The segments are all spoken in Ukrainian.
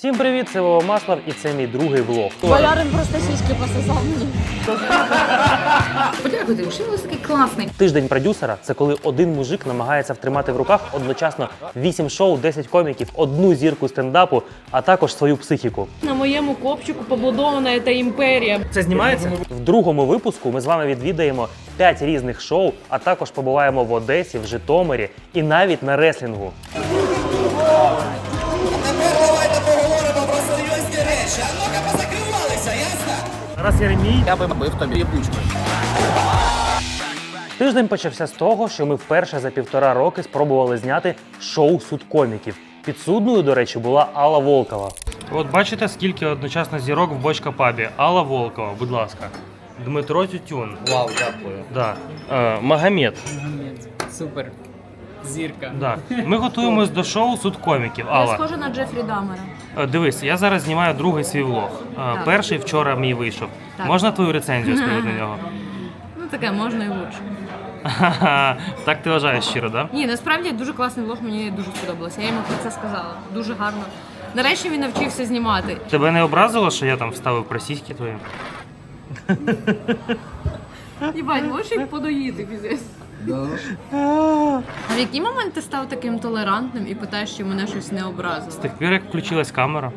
Всім привіт, це Вова Маслав і це мій другий влог. Болярин просто сіськи пососав мені. Подякуйте, що ви такий класний. Тиждень продюсера це коли один мужик намагається втримати в руках одночасно 8 шоу, 10 коміків, одну зірку стендапу, а також свою психіку. На моєму копчику побудована ця імперія. Це знімається в другому випуску. Ми з вами відвідаємо 5 різних шоу, а також побуваємо в Одесі, в Житомирі і навіть на реслінгу. Ясно? Зараз Єремій. Я би бив тобі єбучку. Тиждень почався з того, що ми вперше за півтора роки спробували зняти шоу суд коміків. Підсудною, до речі, була Алла Волкова. От бачите, скільки одночасно зірок в бочка пабі. Алла Волкова, будь ласка. Дмитро Тютюн. Вау, дякую. Да. Е, Магомед. Супер. Зірка. Да. Ми готуємось до шоу суд коміків. Я Алла, схожа на Джефрі Дамера. е, дивись, я зараз знімаю другий свій влог. Е, Так. Перший вчора мій вийшов. Так. Можна твою рецензію з приводу нього? Ну таке можна і лучше. Ха-ха. Так ти вважаєш щиро, так? Да? Ні, насправді дуже класний влог, мені дуже сподобалося. Я йому про це сказала. Дуже гарно. Нарешті він навчився знімати. Тебе не образило, що я там вставив просіськи твої? Їбать, можеш їх подоїти піздець. А в який момент ти став таким толерантним і питаєш, чи мене щось не образило? З тих пір, як включилась камера.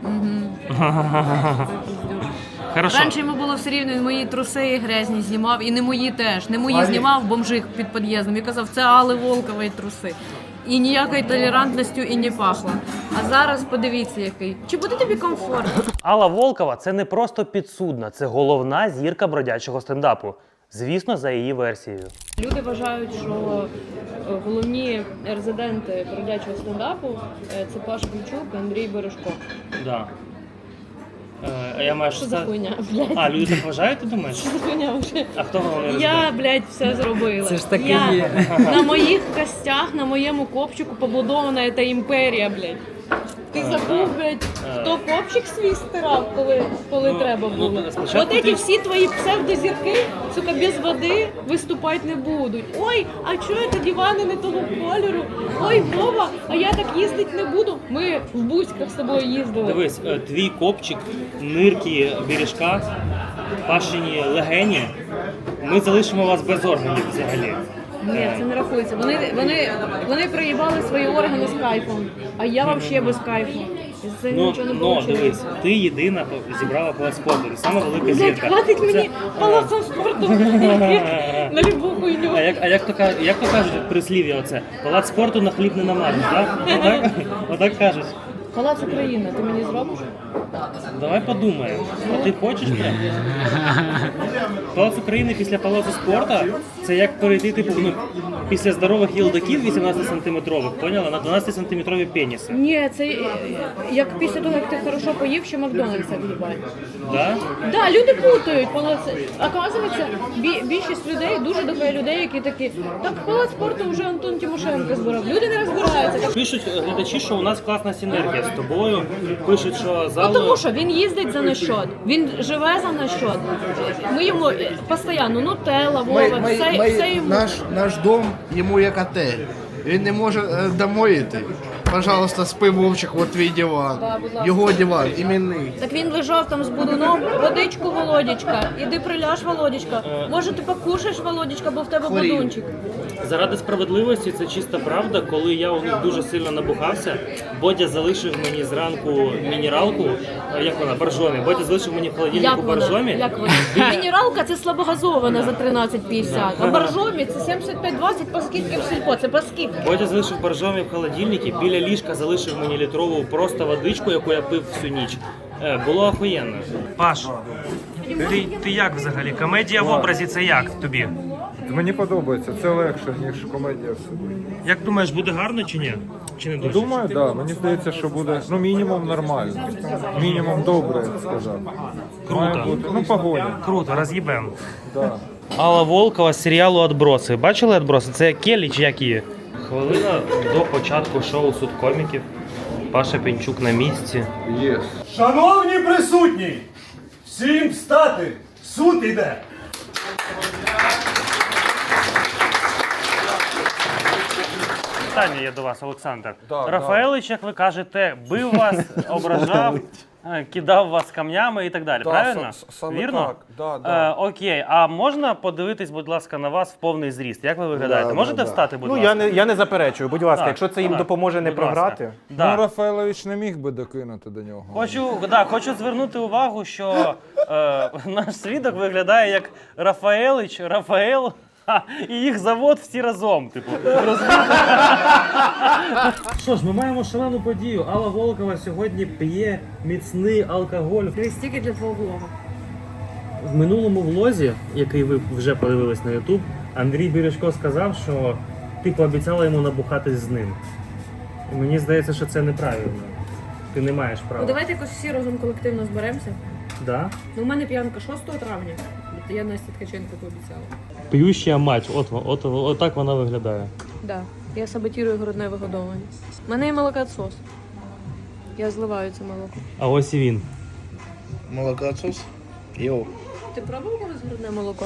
Хорошо. Раніше йому було все рівно, він мої труси грязні знімав, і не мої теж. Не мої знімав бомжих під під'їздом. І казав, це Али Волкової труси. І ніякою толерантністю і не пахло. А зараз подивіться, який. Чи буде тобі комфортно? Алла Волкова це не просто підсудна, це головна зірка бродячого стендапу. Звісно, за її версією. Люди вважають, що е, головні резиденти бродячого стендапу е, це Паш Ключук і Андрій Бережко. Да. Е, а я маю Що за хуйня, блядь? А, люди так вважають, ти думаєш? Що за хуйня вже? А хто головний Я, блядь, все зробила. Це ж таки Я є. на моїх костях, на моєму копчику побудована ця імперія, блядь. Ти забув, блядь, хто копчик свій стирав, коли, коли Ну, треба ну, було. От ти- ці всі твої псевдозірки, сука, без води виступати не будуть. Ой, а чого це дивани не того кольору? Ой, Вова, а я так їздити не буду. Ми в бузьках з тобою їздили. Дивись, е, твій копчик, нирки бережка, пашені легені. Ми залишимо вас без органів взагалі. Ні, це не рахується. Вони, вони, вони проїбали свої органи з кайфом, а я взагалі без кайфу. І за це Ну, нічого не ну було. дивись, ти єдина по- зібрала палац спорту, ти сама велика Блять, зірка. хватить мені палацом спорту на любу хуйню. А як, а як то ка- як то кажуть прислів'я оце? Палац спорту на хліб не намажеш, так? Отак, отак кажуть. Палац Україна, ти мені зробиш? Давай подумаємо. А ти хочеш прям? Палац України після палацу спорту це як перейти типу, ну, після здорових їлдаків 18 сантиметрових, поняла? На 12 сантиметрові пеніси. Ні, це е, як після того, як ти хорошо поїв, що Макдональдса в'їбать. Да? Да, люди путають палац. Оказується, бі- більшість людей, дуже дофіга людей, які такі, так палац спорту вже Антон Тимошенко збирав. Люди не розбираються. Так, Пишуть е, глядачі, що у нас класна синергія з тобою. Пишуть, що Ну тому що він їздить за наш він живе за наш. Ми йому е, постійно нутелла, Вова, Ми, ми, все, ми, це йому. наш, наш дом йому як отель. Він не може е, домой йти. Пожалуйста, спи Вовчик, от твій диван. Да, будь ласка. Його диван, іменний. Так він лежав там з будуном, водичку, Володічка, іди приляж, Володічка. Може, ти покушаєш, Володічка, бо в тебе Хворію. будунчик. Заради справедливості це чиста правда. Коли я у них дуже сильно набухався, Бодя залишив мені зранку мінералку. Як вона? Боржомі. Бодя залишив мені в Як вона? боржомі. Як вона? Мінералка це слабогазована за 13,50, а боржомі це 75,20 по скидці в сільпо, це по скидці. Бодя залишив боржомі в холодильнику, біля ліжка залишив мені літрову просто водичку, яку я пив всю ніч. Е, Було охуєнно. Паш, ти, ти як взагалі? Комедія в образі це як тобі? Мені подобається, це легше, ніж комедія в собі. Як думаєш, буде гарно чи ні? Чи не дуже? Думаю, так. Да, мені здається, що буде ну мінімум нормально. Мінімум добре, я б сказав. Має Круто. бути. Ну, погоня. Круто, роз'їбем. Да. Алла Волкова з серіалу «Отброси». Бачили «Отброси»? Це Келі чи як її? Хвилина до початку шоу суд коміків. Паша Пінчук на місці. Є. Шановні присутні, всім встати! Суд іде! питання є до вас, Олександр. Да, Рафаелич, як ви кажете, бив вас, ображав, кидав вас камнями і так далі. Да, Правильно? с- с- саме Вірно? так. Да, да. Е, окей, а можна подивитись, будь ласка, на вас в повний зріст? Як ви виглядаєте? Да, Можете да, да. встати, будь Ну, ласка? я не, я не заперечую, будь ласка, Так, якщо це їм так, допоможе не будь ласка. програти. Да. Ну, Рафаелович не міг би докинути до нього. Хочу, да, хочу звернути увагу, що е, наш свідок виглядає як Рафаелич, Рафаел. І їх завод всі разом. Типу. Що ж, ми маємо шалену подію. Алла Волкова сьогодні п'є міцний алкоголь. Стільки для твого влогу. В минулому влозі, який ви вже подивились на Ютуб, Андрій Бірюшко сказав, що ти пообіцяла йому набухатись з ним. І мені здається, що це неправильно. Ти не маєш права. Ну давайте якось всі разом колективно зберемося. Да? Ну, у мене п'янка 6 травня. Я Насті Ткаченко пообіцяла. П'юща мать, от, от, от, так вона виглядає. Да. Я саботірую грудне вигодовування. У мене є молокосос. Я зливаю це молоко. А ось і він. Молокоотсос? Йоу. Ти пробував колись грудне молоко?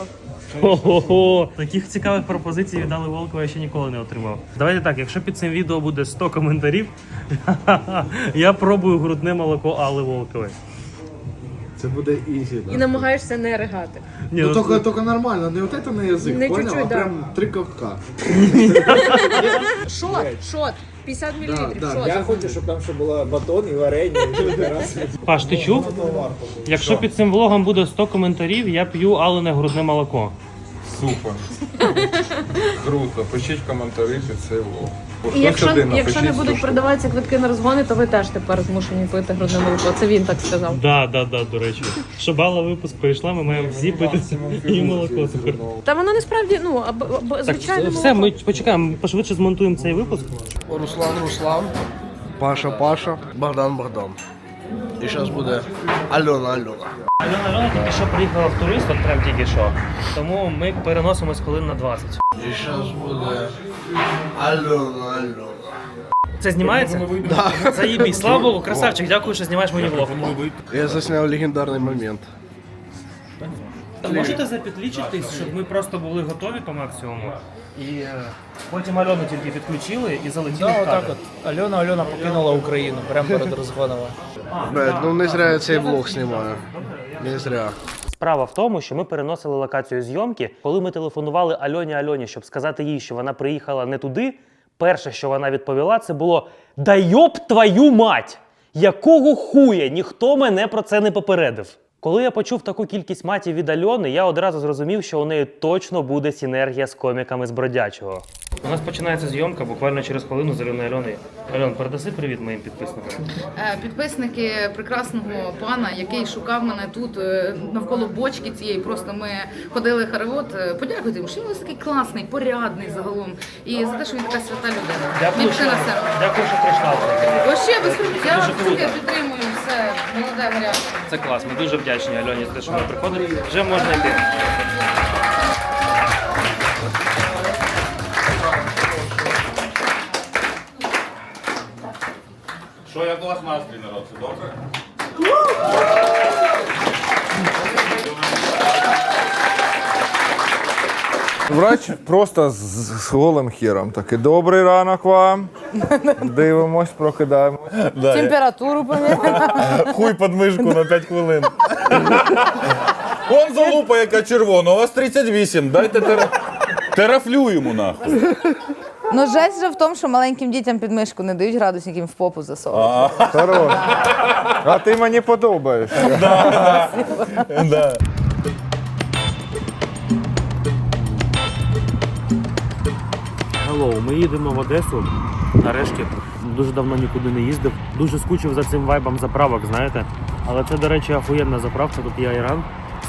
Ого! Таких цікавих пропозицій від Алли Волкова я ще ніколи не отримав. Давайте так, якщо під цим відео буде 100 коментарів, я пробую грудне молоко Алли Волкової. Це буде ізі, І намагаєшся не ригати. Ні, Ну тільки только, только нормально, не от це на язик, Не понял? чуть-чуть, а да. прям три ковка. Шот, шот, 50 мл, да, шот. Я хочу, щоб там ще була батон і варення. Паш, ти чув? Якщо під цим влогом буде 100 коментарів, я п'ю Алине грудне молоко. Супер. Круто. Пишіть коментарі під цей влог. І якщо, якщо не будуть продаватися квитки на розгони, то ви теж тепер змушені пити грудне молоко. Це він так сказав. Да, да, да, до речі. Щоб Алла випуск прийшла, ми маємо всі пити і молоко. Та воно насправді, ну, або, або Так, все, ми почекаємо, пошвидше змонтуємо цей випуск. Руслан, Руслан. Паша, Паша. Богдан, Богдан. І зараз буде Альона, Альона. Альона Альона тільки що приїхала в турист, от прям тільки що. Тому ми переносимось хвилин на 20. І зараз буде Альона, Альона. Це знімається? Да. Заєбісь. Слава Богу, красавчик, дякую, що знімаєш мені влог. Я засняв легендарний момент. Можете запетлічитись, щоб ми просто були готові по максимуму. І е, потім Альону тільки підключили і залетіли Да, в отак кадр. от. Альона Альона покинула Україну прямо перед розгоном. Блядь, ну не зря я цей влог знімаю. Не зря. Справа в тому, що ми переносили локацію зйомки. Коли ми телефонували Альоні Альоні, щоб сказати їй, що вона приїхала не туди. Перше, що вона відповіла, це було: Да йоб твою мать! Якого хуя? Ніхто мене про це не попередив. Коли я почув таку кількість матів від Альони, я одразу зрозумів, що у неї точно буде синергія з коміками з бродячого. У нас починається зйомка буквально через хвилину з Альоною Альоною. Альон, передаси привіт моїм підписникам. Е, Підписники прекрасного пана, який шукав мене тут е, навколо бочки цієї. Просто ми ходили хоровод. Е, Подякуйте йому, що він такий класний, порядний загалом. І за те, що він така свята людина. Дякую, що, дякую, що прийшла. Вообще без. Я Дуже вас підтримую все. Молоде гаряче. Це клас. Ми дуже вдячні Альоні за те, що вона приходить. Вже можна йти. У вас настрій, народ? Все добре? Врач просто з, з голим хіром. Такий добрий ранок вам. Дивимось, прокидаємось. Температуру поміряти. Хуй під мишку на 5 хвилин. Вон залупа, яка червона, у вас 38, дайте тера... терафлю йому нахуй. Ну, жесть же в тому, що маленьким дітям під мишку не дають градусників в попу засовувати. Хорош. А ти мені подобаєшся. Да. Hello, ми їдемо в Одесу. Нарешті дуже давно нікуди не їздив. Дуже скучив за цим вайбом заправок, знаєте. Але це, до речі, охуєнна заправка, тут є айран.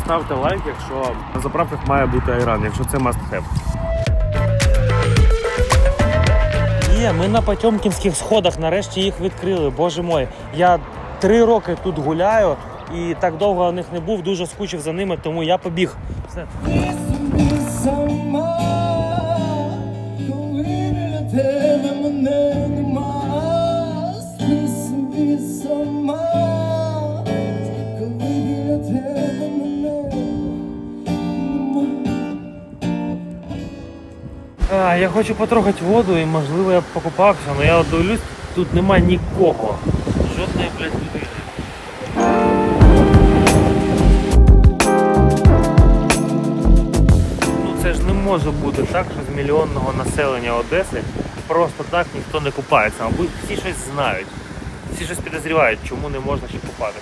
Ставте лайк, якщо на заправках має бути айран, якщо це must have. Є, ми на Потьомкінських сходах нарешті їх відкрили. Боже мой, я три роки тут гуляю і так довго у них не був, дуже скучив за ними, тому я побіг. Все. Я хочу потрогати воду і можливо я б покупався, але я дивлюсь, тут нема нікого. Жодної, блядь, людини. Ну це ж не може бути так, що з мільйонного населення Одеси просто так ніхто не купається. Мабуть, всі щось знають. Всі щось підозрівають, чому не можна ще купати.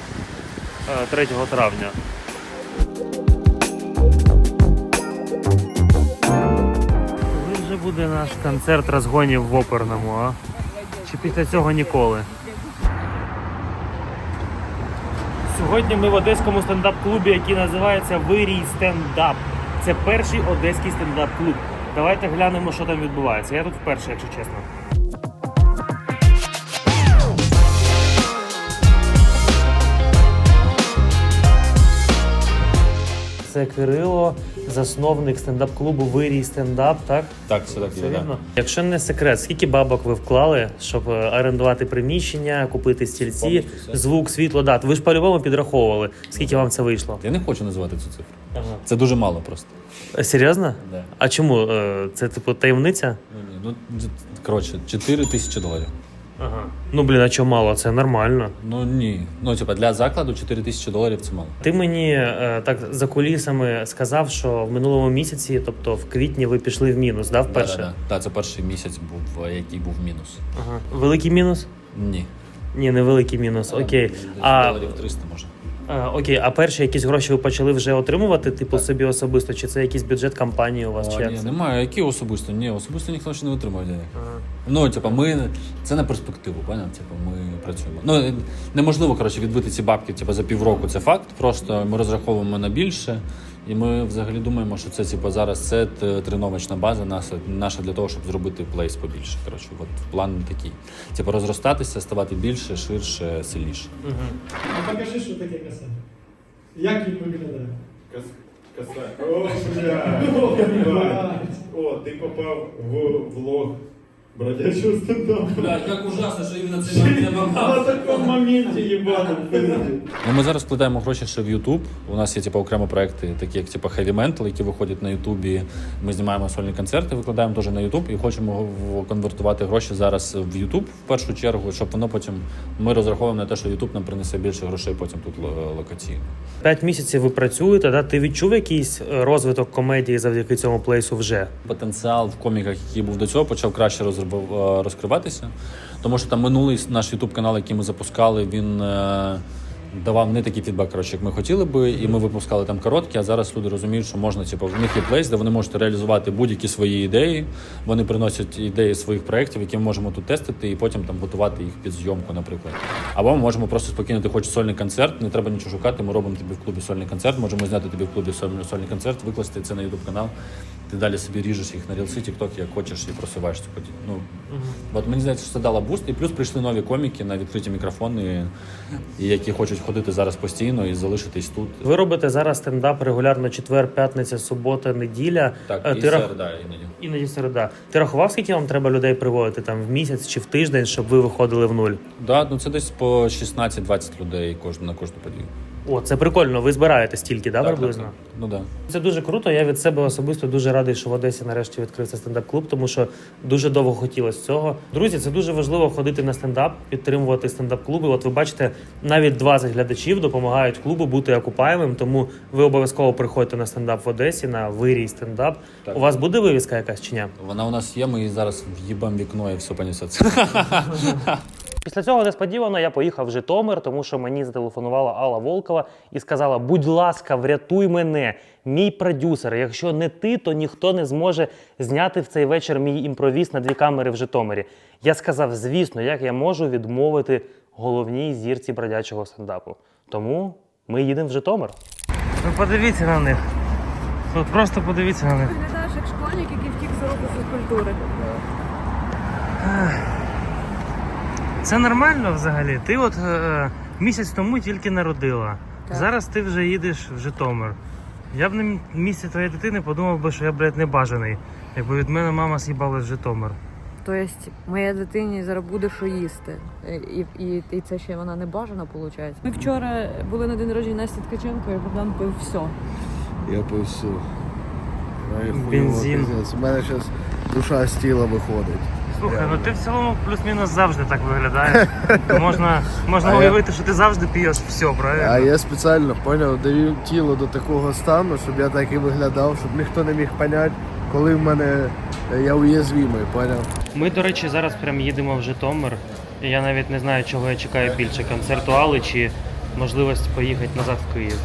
Е, 3 травня. Коли буде наш концерт розгонів в оперному, а? Чи після цього ніколи? Сьогодні ми в одеському стендап-клубі, який називається Вирій стендап. Це перший одеський стендап-клуб. Давайте глянемо, що там відбувається. Я тут вперше, якщо чесно. Це Кирило, засновник стендап-клубу Вирій стендап, так? Так, все так Все вірно. Якщо не секрет, скільки бабок ви вклали, щоб е, орендувати приміщення, купити стільці, Повністю все. звук, світло, дат. Ви ж по-любому підраховували, скільки вам це вийшло? Я не хочу називати цю цифру. Ага. Це дуже мало просто. Е, Серйозно? Да. А чому? Е, Це типу таємниця? Ну, ні, ну, коротше, 4 тисячі доларів. Ага. Ну блін, а чого мало? Це нормально. Ну ні. Ну, типа, для закладу 4 тисячі доларів це мало. Ти мені е, так за кулісами сказав, що в минулому місяці, тобто в квітні, ви пішли в мінус, да, вперше? Да, да, да. Так, це перший місяць був, е, який був мінус. Ага. Великий мінус? Ні. Ні, не великий мінус. Окей. Десь А доларів 300 може. А, окей, а перші якісь гроші ви почали вже отримувати, типу собі особисто, чи це якийсь бюджет компанії у вас? А, чи як ні, це? немає. Які особисто? Ні, особисто ніхто ще не отримав денег. Ага. Ну, типа, ми це на перспективу, поняв? Типа, ми працюємо. Ну неможливо коротше відбити ці бабки, типа за півроку. Це факт. Просто ми розраховуємо на більше. І ми взагалі думаємо, що це типу, зараз це т- тренувачна база наша, наша для того, щоб зробити плейс побільше. Коротше, от план такий. Типу розростатися, ставати більше, ширше, сильніше. Мгм. Ну покажи, що таке каса. Як він виглядає? О, бля. О, ти попав в влог бродячого стендапу. Блядь, як ужасно, що іменно На такому моменті їбаному пизді. Ну, ми зараз вкладаємо гроші ще в YouTube. У нас є типу, окремо проекти, такі як типу, Heavy Mental, які виходять на YouTube. Ми знімаємо сольні концерти, викладаємо теж на YouTube і хочемо в- конвертувати гроші зараз в YouTube в першу чергу, щоб воно потім ми розраховуємо на те, що YouTube нам принесе більше грошей потім тут ло- локаційно. П'ять місяців ви працюєте, да? ти відчув якийсь е, розвиток комедії завдяки цьому плейсу вже? Потенціал в коміках, який був до цього, почав краще розроб- е, розкриватися. Тому що там минулий наш YouTube канал, який ми запускали, він. е, Давав не такий фідбек, коротше, як ми хотіли би, і ми випускали там короткі. А зараз люди розуміють, що можна, типу, в них є плейс, де вони можуть реалізувати будь-які свої ідеї. Вони приносять ідеї своїх проєктів, які ми можемо тут тестити, і потім там готувати їх під зйомку, наприклад. Або ми можемо просто спокійно, ти хочеш сольний концерт, не треба нічого шукати. Ми робимо тобі в клубі сольний концерт. Можемо зняти тобі в клубі сольний, концерт, викласти це на YouTube канал. Ти далі собі ріжеш їх на рілси, TikTok, як хочеш, і просуваєш цю подію. Ну от мені здається, що це дало буст. І плюс прийшли нові коміки на відкриті мікрофони, і які хочуть ходити зараз постійно і залишитись тут. Ви робите зараз стендап регулярно четвер, п'ятниця, субота, неділя. Так, Е, і ти рах- середа іноді. Іноді середа. Ти рахував, скільки вам треба людей приводити там в місяць чи в тиждень, щоб ви виходили в нуль? Да, ну це десь по 16-20 людей кожну на кожну подію. О, це прикольно. Ви збираєте стільки, да, Так, приблизно? так, так. Ну да. Це дуже круто. Я від себе особисто дуже радий, що в Одесі нарешті відкрився стендап-клуб, тому що дуже довго хотілося цього. Друзі, це дуже важливо ходити на стендап, підтримувати стендап-клуби. От ви бачите, навіть 20 глядачів допомагають клубу бути окупаємим. Тому ви обов'язково приходьте на стендап в Одесі, на вирій стендап. Так. У вас буде вивіска якась чи ні? Вона у нас є, ми її зараз в'їбам вікно і все понесеться. Після цього несподівано я поїхав в Житомир, тому що мені зателефонувала Алла Волкова і сказала: будь ласка, врятуй мене, мій продюсер. Якщо не ти, то ніхто не зможе зняти в цей вечір мій імпровіз на дві камери в Житомирі. Я сказав, звісно, як я можу відмовити головній зірці бродячого стендапу. Тому ми їдемо в Житомир. Ви подивіться на них. От просто подивіться на них. Виглядаєш як школьник, який втік з уроку фізкультури. Це нормально взагалі. Ти от е, місяць тому тільки народила. Зараз ти вже їдеш в Житомир. Я б на місці твоєї дитини подумав би, що я, блядь, не бажаний. Якби від мене мама з'їбала в Житомир. Тобто, моя дитині зараз буде що їсти. І, і, і це ще вона не бажана, виходить. Ми вчора були на день народження Насті Ткаченко, і Богдан пив все. Я пив все. Бензин. У мене зараз душа з тіла виходить. Слухай, ну ти в цілому плюс-мінус завжди так виглядаєш. Можна, можна А я- уявити, що ти завжди п'єш все, правильно? А я спеціально поняв, довів тіло до такого стану, щоб я так і виглядав, щоб ніхто не міг поняти, коли в мене е, я уязвимий, поняв? Ми, до речі, зараз прям їдемо в Житомир. І я навіть не знаю, чого я чекаю більше концерту Алли чи можливість поїхати назад в Київ.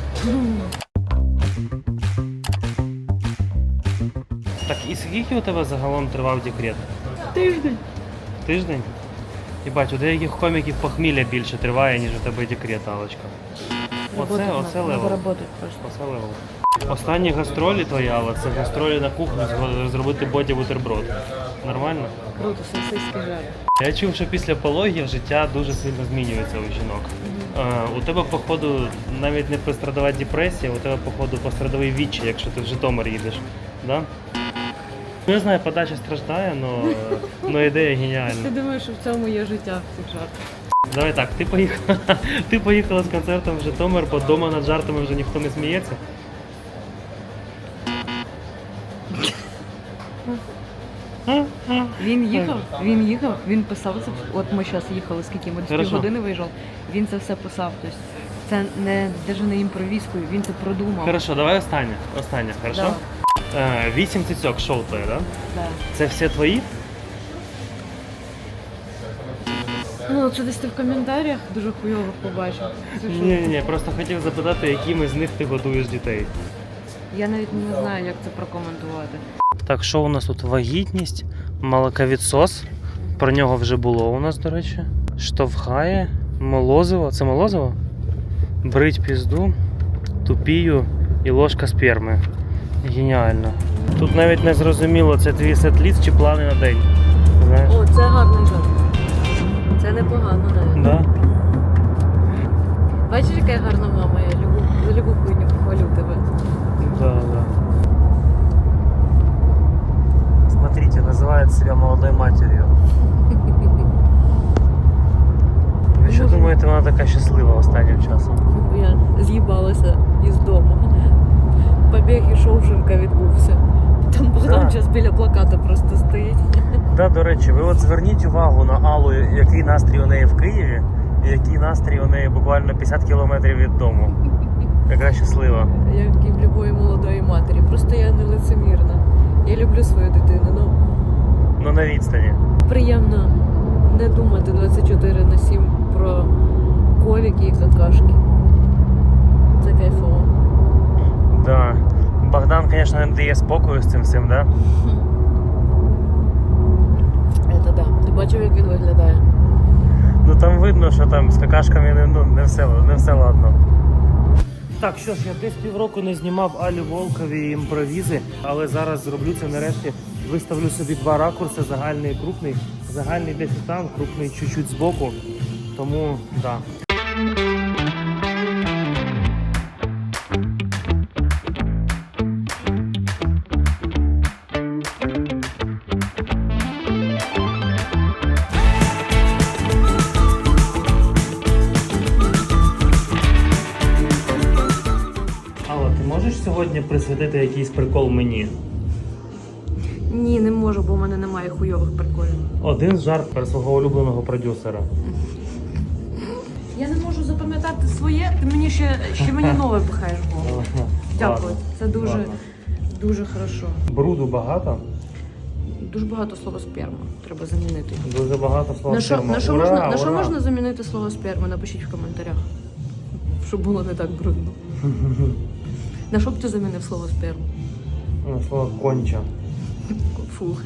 Так, і скільки у тебе загалом тривав декрет? Тиждень. Тиждень? І бать, у деяких коміків похмілля більше триває, ніж у тебе декрет, Аллочка. Оце, оце левел. Оце левел. Останні гастролі твої, Алла, це гастролі на кухню зробити боді бутерброд. Нормально? Круто, сосиски жарять. Я чув, що після пологів життя дуже сильно змінюється у жінок. Е, у тебе, походу, навіть не пострадова депресія, у тебе, походу, пострадовий відчай, якщо ти в Житомир їдеш. Да? Я знаю, подача страждає, але ідея Ти геніальна. думаєш, що в цьому є життя в цих жартах? Давай так, ти поїхала, ти поїхала з концертом в Житомир, бо вдома над жартами вже ніхто не сміється. Він їхав, він їхав, він писав це. От ми зараз їхали, скільки ми пів години виїжджав. Він це все писав. Тобто це не навіть не імпровізкою, він це продумав. Хорошо, давай останнє. Останнє, хорошо? Е, Вісім цицьок шоу твоє, да? Да. Це все твої? Ну, це десь ти в коментарях дуже хуйово побачив. Ні, ні, ні, просто хотів запитати, якими з них ти годуєш дітей. Я навіть не знаю, як це прокоментувати. Так, що у нас тут? Вагітність, молоковідсос. Про нього вже було у нас, до речі. Штовхає, молозиво. Це молозиво? Брить пізду, тупію і ложка сперми. Геніально. Тут навіть не зрозуміло, це твій сет-ліст чи плани на день. Знаєш? О, це гарний жарт. Це непогано навіть. Да? Бачиш, яка я гарна мама, я любу, любу хуйню хвалю тебе. Да, да. Смотрите, называет себя молодой матерью. Ви що думаєте, вона така щаслива останнім часом? Я з'їбалася із дому. Побіг і Шоушенка відбувся. Там Богдан Да. зараз біля плаката просто стоїть. Да, до речі, ви от зверніть увагу на Аллу, який настрій у неї в Києві, і який настрій у неї буквально 50 кілометрів від дому. Яка щаслива. Як і в любої молодої матері. Просто я не лицемірна. Я люблю свою дитину. Ну, Ну на відстані. приємно не думати 24 на 7 про ковіки і какашки. Це кайфово. Да. Богдан, звісно, не дає спокою з цим всім, да? Це да. Ти бачив, як він виглядає? Ну там видно, що там з какашками не, ну, не, все, не все ладно. Так, що ж, я десь півроку не знімав Алі Волкові імпровізи, але зараз зроблю це нарешті. Виставлю собі два ракурси, загальний і крупний. Загальний десь там, крупний чуть-чуть збоку. Тому так. Да. Присвятити якийсь прикол мені? Ні, не можу, бо в мене немає хуйових приколів. Один жарт про свого улюбленого продюсера. Я не можу запам'ятати своє, ти мені ще, ще мені нове пихаєш в голову. Дякую. ладно, Це дуже, ладно. дуже хорошо. Бруду багато, Дуже багато слова сперма. Треба замінити. дуже багато слова. На що, сперма. на, що Ура, можна, на що можна замінити слово сперма? Напишіть в коментарях. Щоб було не так брудно. На що б ти замінив слово сперма? На слово конча. Фу.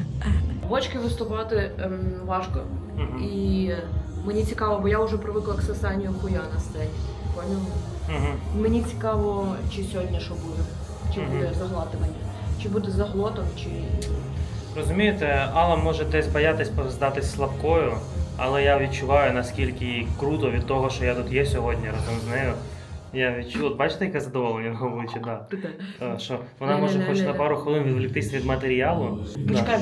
Бочки виступати ем, важко. Мгм. І мені цікаво, бо я вже привикла к сосанню хуя на сцені. Поняв? Угу. Мені цікаво, чи сьогодні що буде. Чи Мгм. буде заглатування. Чи буде заглотом, чи. Розумієте, Алла може десь боятись здатись слабкою, але я відчуваю, наскільки їй круто від того, що я тут є сьогодні разом з нею. Я відчув, от бачите, яке задоволення на обличчі, да. Е, Що вона може хоч на пару хвилин відволіктись від матеріалу. Да. Почекай.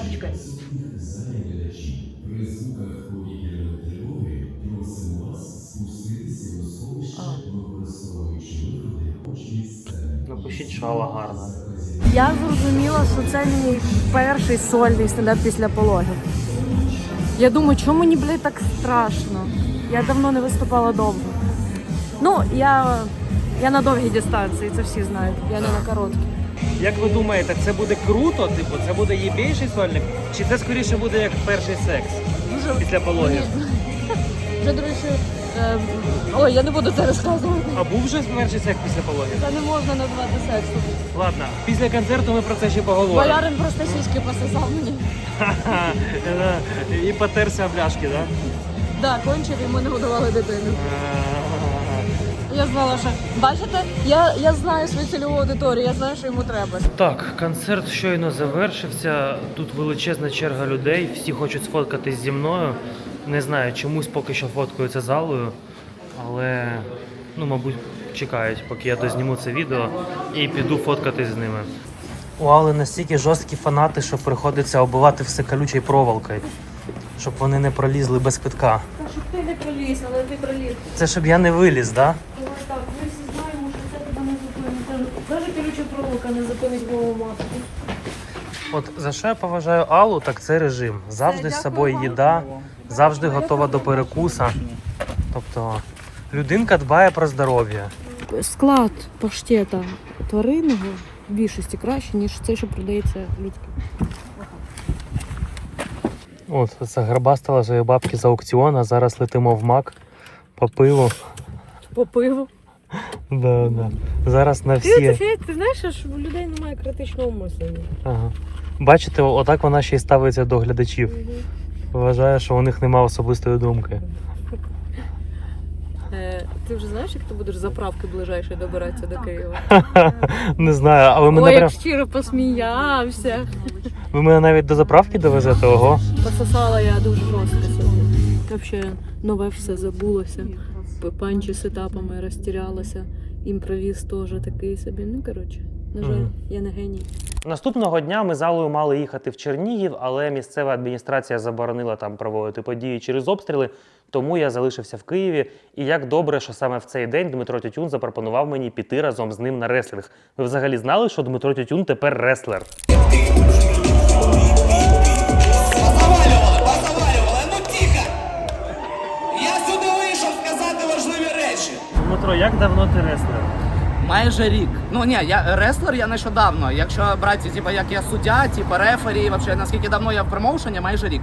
Напишіть, що Алла гарна. Я зрозуміла, що це мій перший сольний стендап після пологів. Я думаю, чому мені, блядь, так страшно? Я давно не виступала довго. Ну, я, я на довгій дистанції, це всі знають. Я не на короткій. Як ви думаєте, це буде круто? Типу, це буде єбейший сольник? Чи це скоріше буде як перший секс Дуже... після пологів? Вже, до речі, е, ой, я не буду це розказувати. А був вже перший секс після пологів? Це не можна назвати сексом. Ладно, після концерту ми про це ще поговоримо. Болярин просто сіськи пососав мені. Ха-ха. І потерся об ляшки, так? Да, кончив і ми не годували дитину. Я знала, що бачите, я, я знаю свою цільову аудиторію, я знаю, що йому треба. Так, концерт щойно завершився. Тут величезна черга людей, всі хочуть сфоткатись зі мною. Не знаю, чомусь поки що фоткаються залою, але ну, мабуть, чекають, поки я дозніму це відео і піду фоткатись з ними. У Алли настільки жорсткі фанати, що приходиться оббивати все колючою проволокою, щоб вони не пролізли без квитка. Та щоб ти не проліз, але ти проліз. Це щоб я не виліз, так? Да? Ось так, ми всі знаємо, що це тебе не зупинить. Навіть проволока не зупинить голову матку. От за що я поважаю Аллу, так це режим. Завжди з собою їда, завжди готова до перекуса. Тобто людинка дбає про здоров'я. Склад паштета тваринного в більшості краще, ніж це, що продається людським. От це грабастала свої бабки з аукціону, а зараз летимо в мак по пиву. По пиву. Да, да. Зараз на всі. ти, ти знаєш, що у людей немає критичного мислення. Ага. Бачите, отак вона ще й ставиться до глядачів. Вважає, що у них немає особистої думки. Е, ти вже знаєш, як ти будеш заправки ближайші добиратися до Києва? Не знаю, а ви Ой, як щиро посміявся. ви мене навіть до заправки довезете, ого. Пососала я дуже жорстко сьогодні. Взагалі нове все забулося. Панчі з етапами розтірялася. Імпровіз теж такий собі. Ну, коротше, на жаль, Мгм. я не геній. Наступного дня ми з Алою мали їхати в Чернігів, але місцева адміністрація заборонила там проводити події через обстріли, тому я залишився в Києві. І як добре, що саме в цей день Дмитро Тютюн запропонував мені піти разом з ним на реслінг. Ви взагалі знали, що Дмитро Тютюн тепер реслер? Дмитро, як давно ти реслер? Майже рік. Ну ні, я реслер я нещодавно. Якщо брати, типу, як я суддя, типу рефері, вообще наскільки давно я в промоушені, майже рік.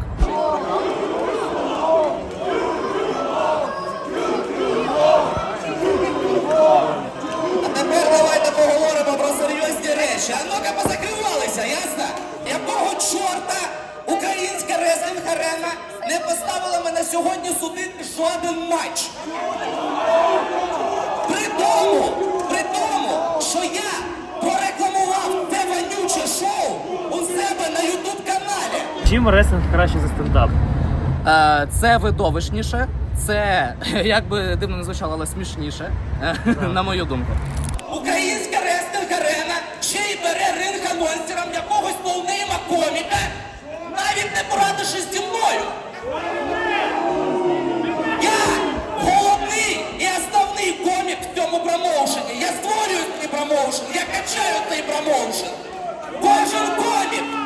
А тепер давайте поговоримо про серйозні речі. А ну-ка позакривалися, ясно? Якого чорта українська реслінг арена не поставила мене сьогодні судити жоден матч? Чим реслінг краще за стендап? Е, це видовищніше, це як би дивно не звучало, але смішніше, е, на мою думку. Українська реслінг арена ще й бере ринг анонсером якогось ноунейма коміка, навіть не порадившись зі мною. Я головний і основний комік в цьому промоушені. Я створюю цей промоушен, я качаю цей промоушен. Кожен комік,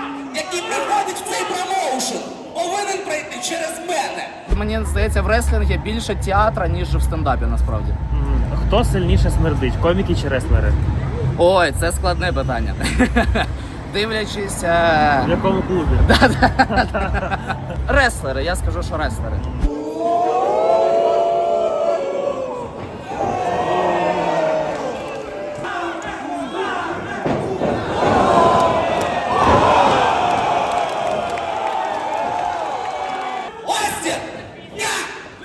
який приходить в цей промоушен, повинен пройти через мене. Мені здається, в реслінгі більше театра, ніж в стендапі насправді. Хто сильніше смердить, коміки чи реслери? Ой, це складне питання. Дивлячись. е, В якому клубі? Реслери, я скажу, що реслери. Остін! Я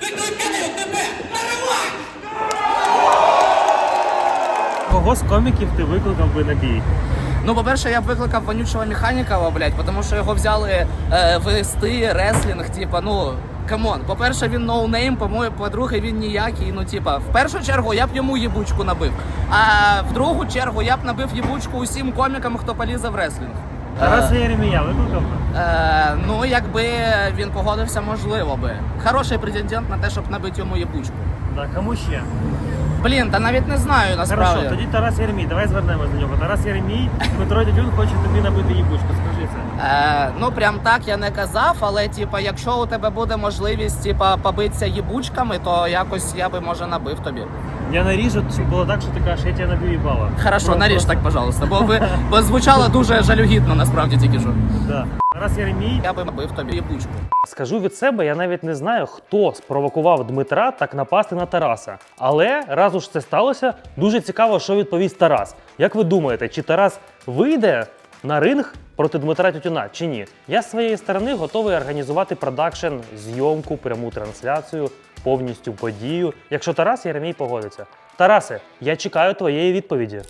викликаю тебе! Наривай! Кого з коміків ти викликав би на бій? Ну, по-перше, я б викликав вонючого Механікова, блядь, тому що його взяли е, вести реслінг, типа, ну. Камон, по-перше, він ноунейм, по-моєму, по-друге, він ніякий. Ну, типа, в першу чергу я б йому їбучку набив. А в другу чергу я б набив їбучку усім комікам, хто полізе в реслінг. Тараса Єремія викликав би? Е, ну, якби він погодився, можливо би. Хороший претендент на те, щоб набити йому їбучку. Да, кому ще? Блін, та навіть не знаю насправді. Хорошо, тоді Тарас Єремій, давай звернемось до нього. Тарас Єремій, Дмитро Дядюн хоче тобі набити їбучку, скажи це. Е, ну прям так я не казав, але типа, якщо у тебе буде можливість типа побитися їбучками, то якось я би може набив тобі. Я наріжу, щоб було так, що ти кажеш, я тебе наб'ю їбало. Хорошо, Просто- наріж так, пожалуйста, бо ви бо звучало дуже жалюгідно насправді тільки що. Да. Тарас Єремій. Я би набив тобі їбучку. Скажу від себе, я навіть не знаю, хто спровокував Дмитра так напасти на Тараса. Але раз уж це сталося, дуже цікаво, що відповість Тарас. Як ви думаєте, чи Тарас вийде на ринг проти Дмитра Тютюна чи ні? Я з своєї сторони готовий організувати продакшн, зйомку, пряму трансляцію, повністю подію, якщо Тарас Єремій погодиться. Тарасе, я чекаю твоєї відповіді.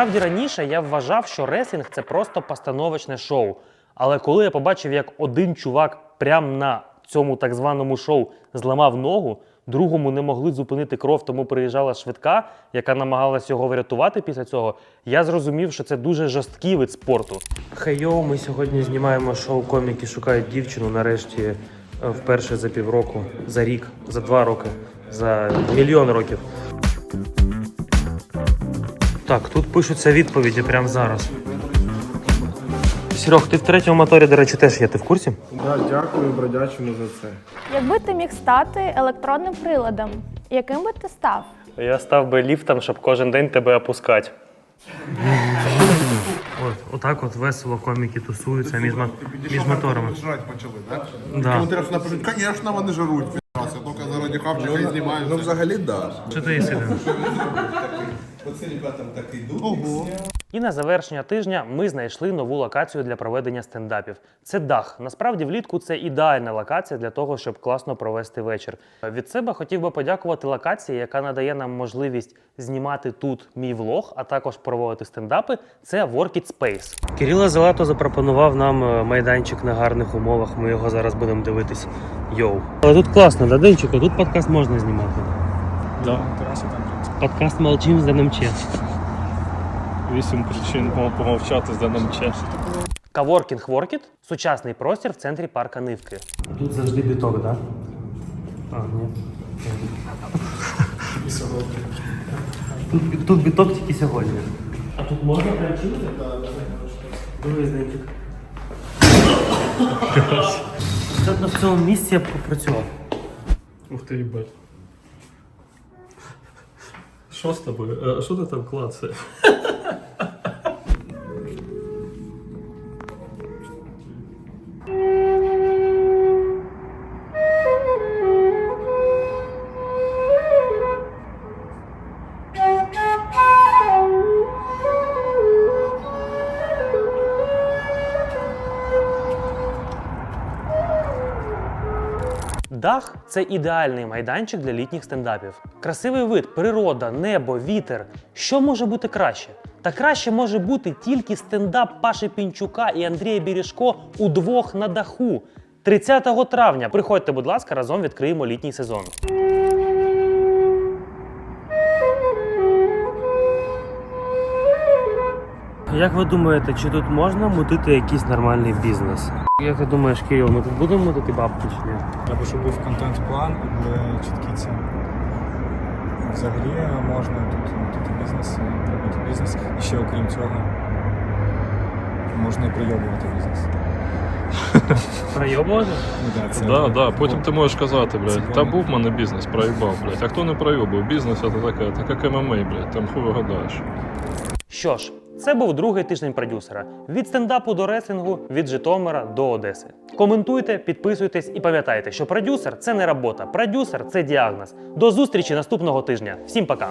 Насправді раніше я вважав, що реслінг це просто постановочне шоу. Але коли я побачив, як один чувак прямо на цьому так званому шоу зламав ногу, другому не могли зупинити кров, тому приїжджала швидка, яка намагалась його врятувати після цього, я зрозумів, що це дуже жорсткий вид спорту. Хей-йоу, ми сьогодні знімаємо шоу коміки шукають дівчину нарешті е, вперше за півроку, за рік, за два роки, за мільйон років. Так, тут пишуться відповіді прямо зараз. Серег, ти в третьому моторі, до речі, теж є. Ти в курсі? Да, дякую бродячому за це. Якби ти міг стати електронним приладом, яким би ти став? Я став би ліфтом, щоб кожен день тебе опускати. От, отак от весело коміки тусуються між, мо- між моторами. Жрать почали, так? Да. Коментарях напишуть, звісно, вони жруть, Я тільки заради хавчика і знімаються. Ну, взагалі, да. Чи ти їси? І на завершення тижня ми знайшли нову локацію для проведення стендапів. Це дах. Насправді, влітку це ідеальна локація для того, щоб класно провести вечір. Від себе хотів би подякувати локації, яка надає нам можливість знімати тут мій влог, а також проводити стендапи. Це Work It Space. Кирило Зелато запропонував нам е, майданчик на гарних умовах. Ми його зараз будемо дивитись. Йоу. Але тут класно, да, Денчику? Тут подкаст можна знімати. Да. Подкаст молчим з ДНМЧ. Вісім причин помовчати з даним Че. Каворкінг Воркіт сучасний простір в центрі парка Нивки. Тут завжди біток, так? Да? А, ні. Тут, тут біток тільки сьогодні. А тут можна прям чути? Дивись, Денчик. Це в цьому місці я попрацював. Ух ти, їбать. Що з тобою? А що ти там клацаєш? Це ідеальний майданчик для літніх стендапів. Красивий вид, природа, небо, вітер. Що може бути краще? Та краще може бути тільки стендап Паші Пінчука і Андрія Бірішко удвох на даху. 30 травня. Приходьте, будь ласка, разом відкриємо літній сезон. Як ви думаєте, чи тут можна мутити якийсь нормальний бізнес? Як ти думаєш, Кирил, ми тут будемо мутити бабки чи ні? Треба, щоб був контент-план і були чіткі ціни. Взагалі можна тут робити бізнес, робити бізнес. І ще окрім цього, можна і прийобувати бізнес. Пройобувати? Ну, да, це, Да, да, потім ти можеш казати, блядь, та був в мене бізнес, проїбав, блядь. А хто не проїбав? Бізнес це таке, це як ММА, блядь, там хуй вигадаєш. Що ж, це був другий тиждень продюсера. Від стендапу до реслінгу, від Житомира до Одеси. Коментуйте, підписуйтесь і пам'ятайте, що продюсер це не робота. Продюсер це діагноз. До зустрічі наступного тижня. Всім пока!